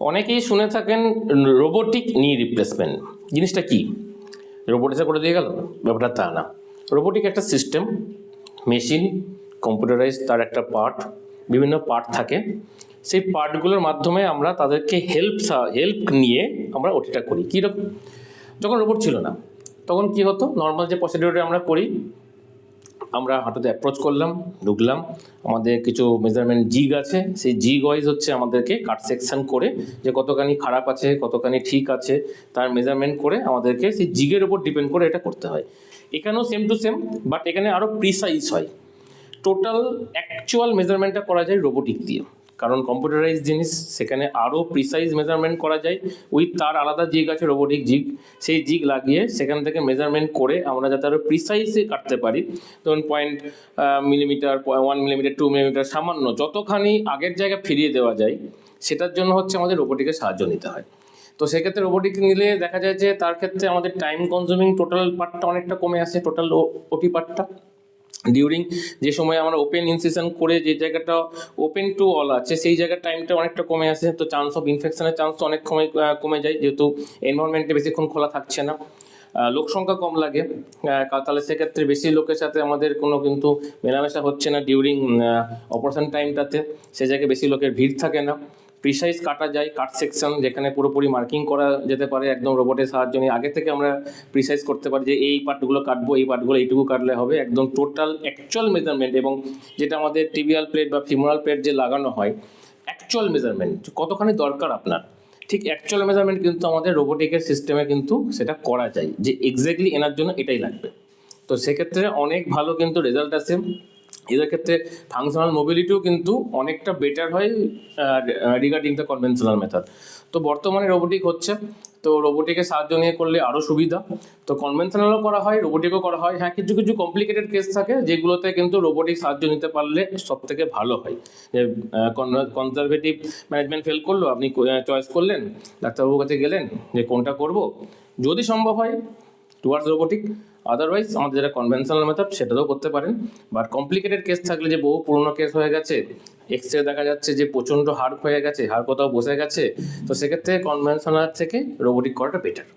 অনেকেই শুনে থাকেন রোবোটিক নি রিপ্লেসমেন্ট জিনিসটা কি? রোবোটিসে করে দিয়ে গেল? ব্যাপারটা তা না। রোবোটিক একটা সিস্টেম মেশিন কম্পিউটারাইজ তার একটা পার্ট বিভিন্ন পার্ট থাকে। সেই পার্টগুলোর মাধ্যমে আমরা তাদেরকে হেল্প হেল্প নিয়ে আমরা ওটিটা করি। কীরকম যখন রোবট ছিল না, তখন কি হতো? নর্মাল যে প্রসিডিওরটা আমরা করি আমরা হাঁটুতে অ্যাপ্রোচ করলাম, ঢুকলাম। আমাদের কিছু মেজারমেন্ট জিগ আছে। সেই জিগ ওয়াইজ হচ্ছে আমাদেরকে কাট সেকশন করে যে কতখানি খারাপ আছে, কতখানি ঠিক আছে, তার মেজারমেন্ট করে আমাদেরকে সেই জিগের উপর ডিপেন্ড করে এটা করতে হয়। এখানেও সেম টু সেম বাট এখানে আরও প্রিসাইজ হয়। টোটাল অ্যাকচুয়াল মেজারমেন্টটা করা যায় রোবোটিক দিয়ে। কারণ কম্পিউটারাইজ জিনিস সেখানে আরও প্রিসাইজ মেজারমেন্ট করা যায় উইথ তার আলাদা জিগ আছে রোবোটিক জিগ সেই জিগ লাগিয়ে সেখান থেকে মেজারমেন্ট করে আমরা যাতে আরও প্রিসাইজে কাটতে পারি। ধরুন point millimetre one millimetre two millimetre সামান্য যতখানি আগের জায়গায় ফিরিয়ে দেওয়া যায়, সেটার জন্য হচ্ছে আমাদের রোবোটিকের সাহায্য নিতে হয়। তো সেক্ষেত্রে রোবোটিক নিলে দেখা যায় যে তার ক্ষেত্রে আমাদের টাইম কনজিউমিং টোটাল পার্টটা অনেকটা কমে আসে টোটাল ওটি পার্টটা ডিউরিং যে সময় আমরা ওপেন ইনসিশন করে যে জায়গাটা ওপেন টু অল আছে, সেই জায়গার টাইমটা অনেকটা কমে আসে। তো চান্স অফ ইনফেকশনের চান্স তো অনেক কমে কমে যায়। যেহেতু এনভারনমেন্টে বেশিক্ষণ খোলা থাকছে না। লোক সংখ্যা কম লাগে। তাহলে সেক্ষেত্রে বেশি লোকের সাথে আমাদের কোনো কিন্তু মেলামেশা হচ্ছে না ডিউরিং অপারেশন টাইমটাতে সে জায়গায় বেশি লোকের ভিড় থাকে না। প্রিসাইজ কাটা যায় কাট সেকশন যেখানে পুরোপুরি মার্কিং করা যেতে পারে, একদম রোবটের সাহায্য নিয়ে। আগে থেকে আমরা প্রিসাইজ করতে পারি যে এই পার্টগুলো কাটবো, এই পার্টগুলো এইটুকু কাটলে হবে। একদম টোটাল অ্যাকচুয়াল মেজারমেন্ট এবং যেটা আমাদের টিবিয়াল প্লেট বা ফিমোরাল প্লেট যে লাগানো হয় অ্যাকচুয়াল মেজারমেন্ট কতখানি দরকার আপনার। ঠিক অ্যাকচুয়াল মেজারমেন্ট কিন্তু আমাদের রোবোটিকের সিস্টেমে কিন্তু সেটা করা যায়, যে এক্স্যাক্টলি এনার জন্য এটাই লাগবে। তো সেক্ষেত্রে অনেক ভালো কিন্তু রেজাল্ট আসে। এদের ক্ষেত্রে ফাংশনাল মোবিলিটিও কিন্তু অনেকটা বেটার হয় রিগার্ডিং দ্য কনভেনশনাল মেথড তো বর্তমানে রোবোটিক হচ্ছে, তো রোবোটিকের সাহায্য নিয়ে করলে আরও সুবিধা। তো কনভেনশনালও করা হয় রোবোটিকও করা হয়। হ্যাঁ কিছু কিছু কমপ্লিকেটেড কেস থাকে, যেগুলোতে কিন্তু রোবোটিক সাহায্য নিতে পারলে সব থেকে ভালো হয়। যে কনজারভেটিভ ম্যানেজমেন্ট ফেল করল, আপনি চয়েস করলেন, ডাক্তারবাবুর কাছে গেলেন যে, কোনটা করব? যদি সম্ভব হয় টুয়ার্ডস রোবোটিক আদারওয়াইজ আমাদের যেটা কনভেনশনাল মেথড সেটাতেও করতে পারেন। বাট কমপ্লিকেটেড কেস থাকলে যে বহু পুরনো কেস হয়ে গেছে এক্স রে দেখা যাচ্ছে যে প্রচণ্ড হার্ড হয়ে গেছে হার কোথাও বসে গেছে, তো সেক্ষেত্রে কনভেনশনাল থেকে রোবোটিক করাটা বেটার